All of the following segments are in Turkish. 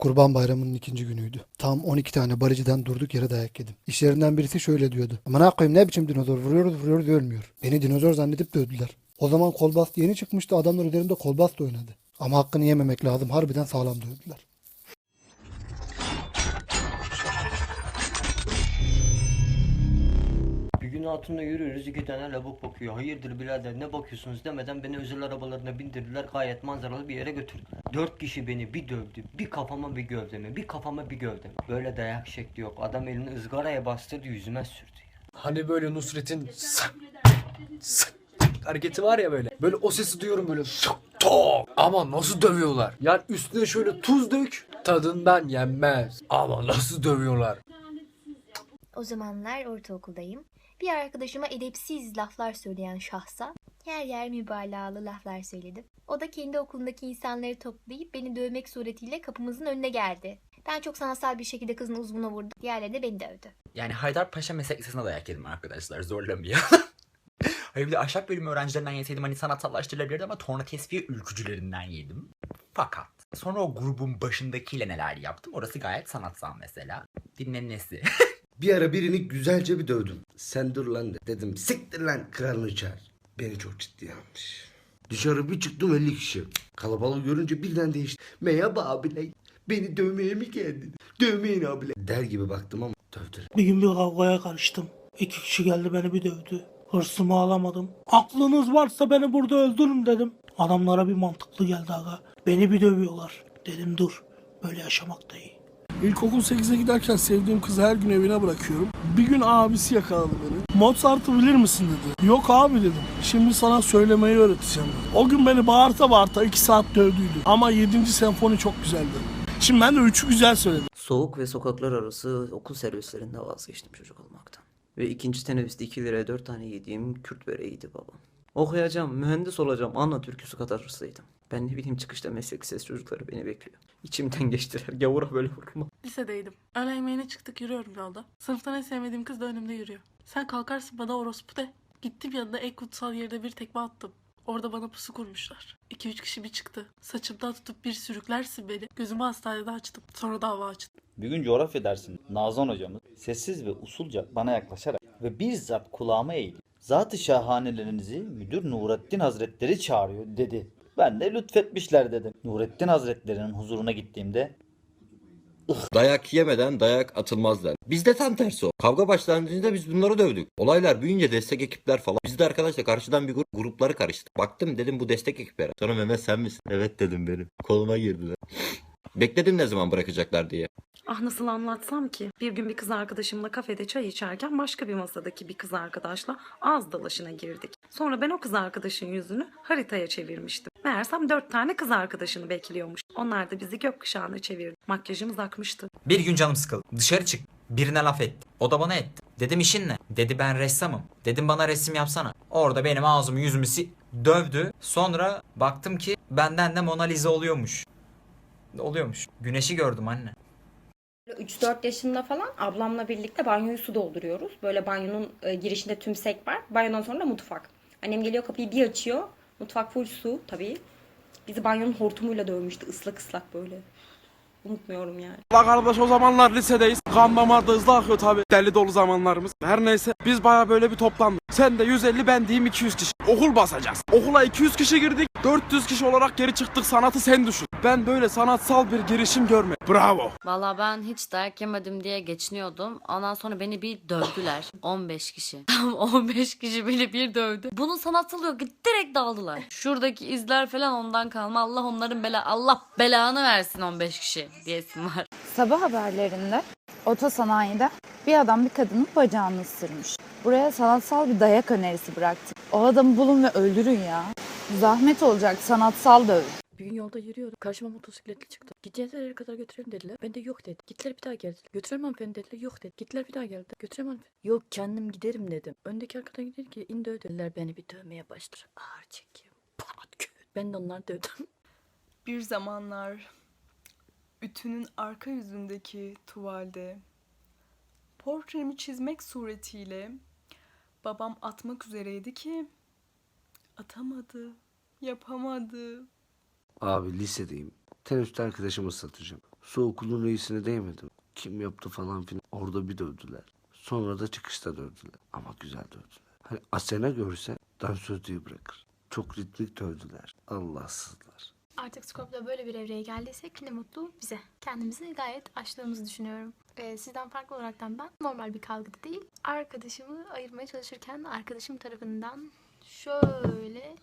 Kurban Bayramı'nın ikinci günüydü. Tam 12 tane bariciden durduk yere dayak yedim. İşlerinden birisi şöyle diyordu. Ama ne ne biçim dinozor vuruyoruz vuruyoruz ölmüyor. Beni dinozor zannedip dövdüler. O zaman kolbast yeni çıkmıştı adamlar üzerinde kolbast oynadı. Ama hakkını yememek lazım harbiden sağlam dövdüler. Gün altında yürüyoruz iki tane lavuk bakıyor. Hayırdır birader ne bakıyorsunuz demeden beni özel arabalarına bindirdiler. Gayet manzaralı bir yere götürdüler. Dört kişi beni bir dövdü. Bir kafama bir gövdeme. Bir kafama bir gövdeme. Böyle dayak şekli yok. Adam elini ızgaraya bastırdı yüzüme sürdü. Hani böyle Nusret'in sak hareketi var ya böyle. Böyle o sesi duyuyorum böyle tok. Ama nasıl dövüyorlar? Yani üstüne şöyle tuz dök. Tadından yenmez. Ama nasıl dövüyorlar? O zamanlar ortaokuldayım. Bir arkadaşıma edepsiz laflar söyleyen şahsa yer yer mübalağalı laflar söyledim. O da kendi okulundaki insanları toplayıp beni dövmek suretiyle kapımızın önüne geldi. Ben çok sanatsal bir şekilde kızın uzvuna vurdum. Diğerleri de beni dövdü. Yani Haydarpaşa Meslek Lisesi'ne dayak yedim arkadaşlar zorlamayın. Hayır bir de ahşap bölümü öğrencilerinden yeseydim hani sanatsallaştırılabilirdi ama torna tesviye ülkücülerinden yedim. Fakat sonra o grubun başındakiyle neler yaptım orası gayet sanatsal mesela. Dinlenmesi. Bir ara birini güzelce bir dövdüm. Sen dur lan de. Dedim siktir lan kralını çağır. Beni çok ciddiye almış. Dışarı bir çıktım 50 kişi. Kalabalık görünce birden değişti. Merhaba abiler. Beni dövmeye mi geldin? Dövmeyin abiler. Der gibi baktım ama dövdüler. Bir gün bir kavgaya karıştım. İki kişi geldi beni bir dövdü. Hırsımı alamadım. Aklınız varsa beni burada öldürün dedim. Adamlara bir mantıklı geldi aga. Beni bir dövüyorlar. Dedim dur. Böyle yaşamak da iyi. İlkokul 8'e giderken sevdiğim kızı her gün evine bırakıyorum. Bir gün abisi yakaladı beni. Mozart'ı bilir misin dedi. Yok abi dedim. Şimdi sana söylemeyi öğreteceğim. O gün beni bağırta bağırta 2 saat dövdüydü. Ama 7. senfoni çok güzeldi. Şimdi ben de 3'ü güzel söyledim. Soğuk ve sokaklar arası okul servislerinde vazgeçtim çocuk olmaktan. Ve ikinci teneffüste 2 liraya 4 tane yediğim Kürt böreğiydi babam. Okuyacağım, mühendis olacağım, anla türküsü kadar hırsıydım. Ben ne bileyim çıkışta meslek ses çocukları beni bekliyor. İçimden geçtiler, gavura böyle vurma. Lisedeydim. Öğle yemeğine çıktık yürüyorum yolda. Sınıftan en sevmediğim kız da önümde yürüyor. Sen kalkarsın bana orospu de. Gittim yanına en kutsal yerde bir tekme attım. Orada bana pusu kurmuşlar. 2-3 kişi bir çıktı. Saçımdan tutup bir sürüklersin beni. Gözümü hastanede açtım. Sonra dava açtım. Bir gün coğrafya dersinde Nazan hocamız sessiz ve usulca bana yaklaşarak ve bizzat kulağıma eğildi. Zat-ı şahanelerinizi Müdür Nurettin Hazretleri çağırıyor dedi. Ben de lütfetmişler dedim. Nurettin Hazretlerinin huzuruna gittiğimde Dayak yemeden dayak atılmaz der. Bizde tam tersi o. Kavga başlangıcında biz bunları dövdük. Olaylar büyüyünce destek ekipler falan. Biz de arkadaşla karşıdan bir grup grupları karıştık. Baktım dedim bu destek ekipleri. Sonra Mehmet sen misin? Evet dedim benim. Koluma girdiler. Bekledim ne zaman bırakacaklar diye. Ah nasıl anlatsam ki? Bir gün bir kız arkadaşımla kafede çay içerken başka bir masadaki bir kız arkadaşla ağız dalaşına girdik. Sonra ben o kız arkadaşın yüzünü haritaya çevirmiştim. Meğersem dört tane kız arkadaşını bekliyormuş. Onlar da bizi gökkuşağına çevirdi. Makyajımız akmıştı. Bir gün canım sıkıldı. Dışarı çık. Birine laf etti. O da bana etti. Dedim işin ne? Dedi ben ressamım. Dedim bana resim yapsana. Orada benim ağzımı yüzümü si dövdü. Sonra baktım ki benden de Mona Lisa oluyormuş. Oluyormuş. Güneşi gördüm anne. 3-4 yaşında falan ablamla birlikte banyoyu su dolduruyoruz. Böyle banyonun e, girişinde tümsek var. Banyodan sonra da mutfak. Annem geliyor kapıyı bir açıyor. Mutfak full su tabii. Bizi banyonun hortumuyla dövmüştü ıslak ıslak böyle. Unutmuyorum yani. La kardeş o zamanlar lisedeyiz. Kan damarda hızlı akıyor tabi. Deli dolu zamanlarımız. Her neyse biz baya böyle bir toplandık. Sen de 150 ben diyeyim 200 kişi. Okul basacağız. Okula 200 kişi girdik. 400 kişi olarak geri çıktık sanatı sen düşün. Ben böyle sanatsal bir girişim görmedim. Bravo. Valla ben hiç dayak yemedim diye geçiniyordum. Ondan sonra beni bir dövdüler. 15 kişi. Tam 15 kişi beni bir dövdü. Bunun sanatsal yok. Direkt dağıldılar. Şuradaki izler falan ondan kalma. Allah onların bela Allah belanı versin 15 kişi diyesim var. Sabah haberlerinde otosanayide bir adam bir kadının bacağını ısırmış. Buraya sanatsal bir dayak önerisi bıraktı. O adamı bulun ve öldürün ya. Zahmet olacak sanatsal dövün. Bir gün yolda yürüyordum. Karşıma motosikletli çıktı. Gideceğiniz yere kadar götürelim dediler. Ben de yok dedim. Gittiler bir daha geldiler. Götüremem hanımefendi dediler. Yok dedi. Gittiler bir daha geldiler. Götüremem hanımefendi. Yok kendim giderim dedim. Öndeki arkadan gider ki in döv dediler. Beni bir dövmeye başladı. Ağır çekim. Ben de onları dövdüm. Bir zamanlar ütünün arka yüzündeki tuvalde portremi çizmek suretiyle babam atmak üzereydi ki atamadı, yapamadı. Abi lisedeyim. Teneffüste arkadaşımı satacağım. Su okulun reisine değmedim. Kim yaptı falan filan. Orada bir dövdüler. Sonra da çıkışta dövdüler. Ama güzel dövdüler. Hani Asena görse dansözlüğü bırakır. Çok ritmik dövdüler. Allahsızlar. Artık Scorpio böyle bir evreye geldiysek ne mutlu bize. Kendimizi gayet aştığımızı düşünüyorum. Ee, sizden farklı olaraktan ben normal bir kavgada değil, arkadaşımı ayırmaya çalışırken arkadaşım tarafından şöyle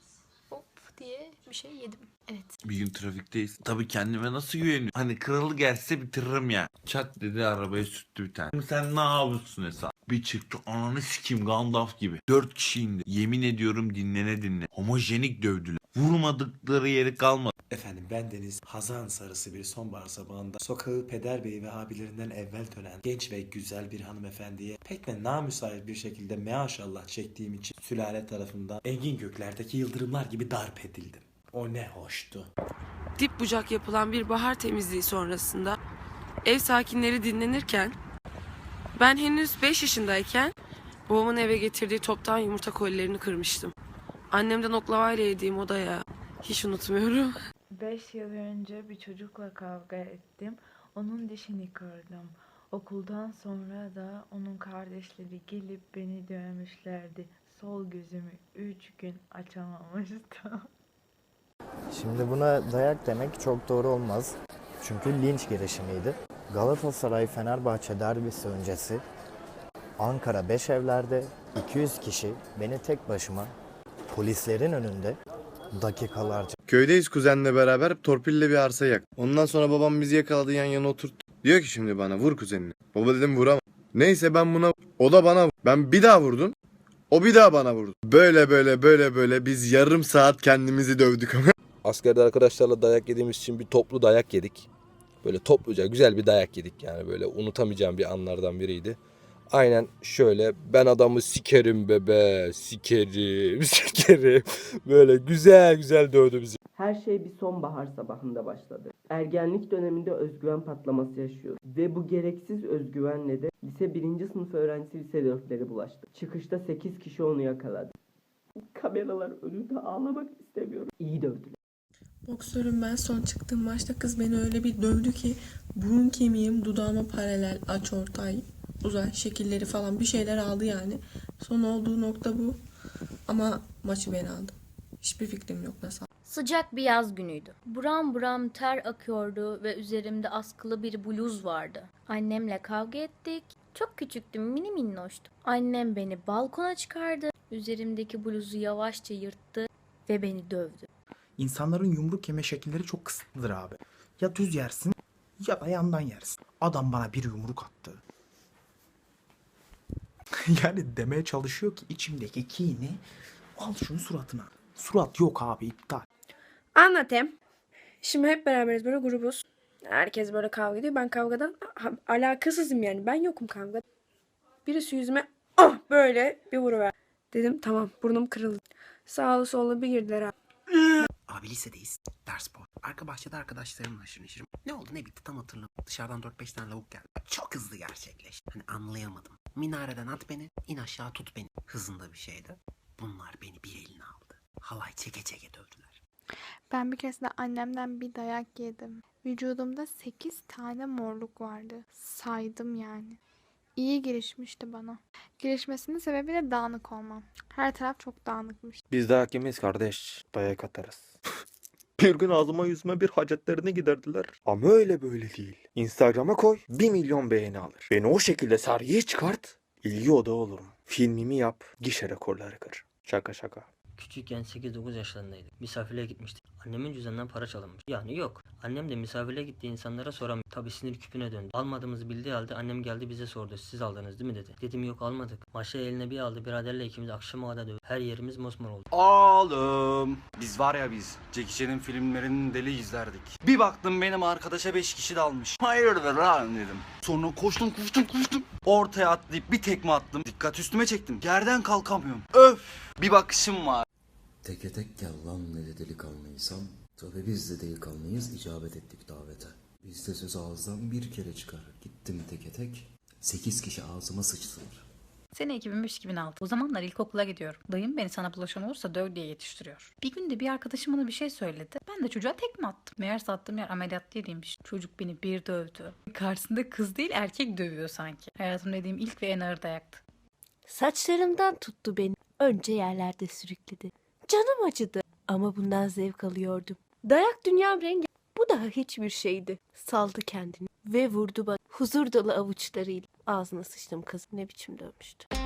hop diye bir şey yedim. Evet. Bir gün trafikteyiz. Tabii kendime nasıl güveniyorum? Hani kralı gelse bitiririm ya. Çat dedi arabaya sürttü bir tane. Sen ne yapıyorsun hesap? Bir çıktı ananı sikeyim Gandalf gibi. Dört kişi indi. Yemin ediyorum dinlene dinle. Homojenik dövdüler. Vurmadıkları yeri kalmadı. Efendim ben Deniz Hazan sarısı bir sonbahar sabahında sokağı peder bey ve abilerinden evvel dönen genç ve güzel bir hanımefendiye pek de namüsait bir şekilde maşallah çektiğim için sülale tarafından engin göklerdeki yıldırımlar gibi darp edildim. O ne hoştu. Dip bucak yapılan bir bahar temizliği sonrasında ev sakinleri dinlenirken ben henüz 5 yaşındayken babamın eve getirdiği toptan yumurta kolilerini kırmıştım. Annemden oklavayla yediğim odaya hiç unutmuyorum. 5 yıl önce bir çocukla kavga ettim. Onun dişini kırdım. Okuldan sonra da onun kardeşleri gelip beni dövmüşlerdi. Sol gözümü 3 gün açamamıştım. Şimdi buna dayak demek çok doğru olmaz. Çünkü linç girişimiydi. Galatasaray Fenerbahçe derbisi öncesi Ankara Beşevler'de 200 kişi beni tek başıma polislerin önünde dakikalarca Köydeyiz kuzenle beraber torpille bir arsa yak. Ondan sonra babam bizi yakaladı yan yana oturttu. Diyor ki şimdi bana vur kuzenini. Baba dedim vuramam. Neyse ben buna o da bana ben bir daha vurdum. O bir daha bana vurdu. Böyle böyle böyle böyle biz yarım saat kendimizi dövdük ama. Askerde arkadaşlarla dayak yediğimiz için bir toplu dayak yedik. Böyle topluca güzel bir dayak yedik yani böyle unutamayacağım bir anlardan biriydi. Aynen şöyle ben adamı sikerim bebe sikerim sikerim böyle güzel güzel dövdü bizi. Her şey bir sonbahar sabahında başladı. Ergenlik döneminde özgüven patlaması yaşıyoruz. Ve bu gereksiz özgüvenle de lise 1. sınıf öğrencisi lise 4'leri bulaştı. Çıkışta 8 kişi onu yakaladı. Kameralar önünde ağlamak istemiyorum. İyi dövdüler. Boksörüm ben son çıktığım maçta kız beni öyle bir dövdü ki burun kemiğim dudağıma paralel aç ortay uzay şekilleri falan bir şeyler aldı yani. Son olduğu nokta bu. Ama maçı ben aldım. Hiçbir fikrim yok nasıl. Sıcak bir yaz günüydü. Buram buram ter akıyordu ve üzerimde askılı bir bluz vardı. Annemle kavga ettik. Çok küçüktüm, mini minnoştum. Annem beni balkona çıkardı. Üzerimdeki bluzu yavaşça yırttı ve beni dövdü. İnsanların yumruk yeme şekilleri çok kısıtlıdır abi. Ya düz yersin ya da yandan yersin. Adam bana bir yumruk attı. yani demeye çalışıyor ki içimdeki kini al şunu suratına. Surat yok abi iptal. Anlatayım. Şimdi hep beraberiz böyle grubuz. Herkes böyle kavga ediyor. Ben kavgadan alakasızım yani. Ben yokum kavga. Birisi yüzüme ah böyle bir vuruver. Dedim tamam burnum kırıldı. Sağlı sollu bir girdiler abi. Abi lisedeyiz. Ders boş. Arka bahçede arkadaşlarımla aşırı neşirim. Ne oldu ne bitti tam hatırlamıyorum. Dışarıdan 4-5 tane lavuk geldi. Çok hızlı gerçekleşti. Hani anlayamadım. Minareden at beni, in aşağı tut beni. Hızında bir şeydi. Bunlar beni bir eline aldı. Halay çeke çeke dövdüler. Ben bir keresinde annemden bir dayak yedim. Vücudumda 8 tane morluk vardı. Saydım yani. İyi gelişmişti bana. Gelişmesinin sebebi de dağınık olmam. Her taraf çok dağınıkmış. Biz dayak yemeyiz kardeş. Dayak atarız. Bir gün ağzıma yüzüme bir hacetlerini giderdiler. Ama öyle böyle değil. Instagram'a koy 1 milyon beğeni alır. Beni o şekilde sergiye çıkart. İlgi odağı olurum. Filmimi yap. Gişe rekorları kır. Şaka şaka. Küçükken 8-9 yaşlarındaydık. Misafirliğe gitmiştik. Annemin cüzdanından para çalınmış. Yani yok. Annem de misafirliğe gittiği insanlara soramıyor. Tabi sinir küpüne döndü. Almadığımızı bildiği halde annem geldi bize sordu. Siz aldınız değil mi dedi. Dedim yok almadık. Maşa eline bir aldı. Biraderle ikimiz akşama kadar dövdük. Her yerimiz mosmor oldu. Oğlum biz var ya biz Jackie Chan'in filmlerinin deli izlerdik. Bir baktım benim arkadaşa 5 kişi dalmış. Hayırdır lan dedim. Sonra koştum koştum koştum. Ortaya atlayıp bir tekme attım. Dikkat üstüme çektim. Yerden kalkamıyorum. Öf bir bakışım var. Teke tek gel lan ne de delikanlıysam. Tabi biz de delikanlıyız icabet ettik davete. Bizde söz ağızdan bir kere çıkar. Gittim teke tek. Sekiz kişi ağzıma sıçtılar. Sene 2005-2006. O zamanlar ilkokula gidiyorum. Dayım beni sana bulaşan olursa döv diye yetiştiriyor. Bir gün de bir arkadaşım bana bir şey söyledi. Ben de çocuğa tekme attım. Meğerse attığım yer ameliyat değilmiş. Çocuk beni bir dövdü. Karşısında kız değil erkek dövüyor sanki. Hayatımda yediğim ilk ve en ağır dayaktı. Saçlarımdan tuttu beni. Önce yerlerde sürükledi. Canım acıdı ama bundan zevk alıyordum. Dayak dünyam rengi bu daha hiçbir şeydi. Saldı kendini ve vurdu bana huzur dolu avuçlarıyla. Ağzına sıçtım kız ne biçim dövmüştü.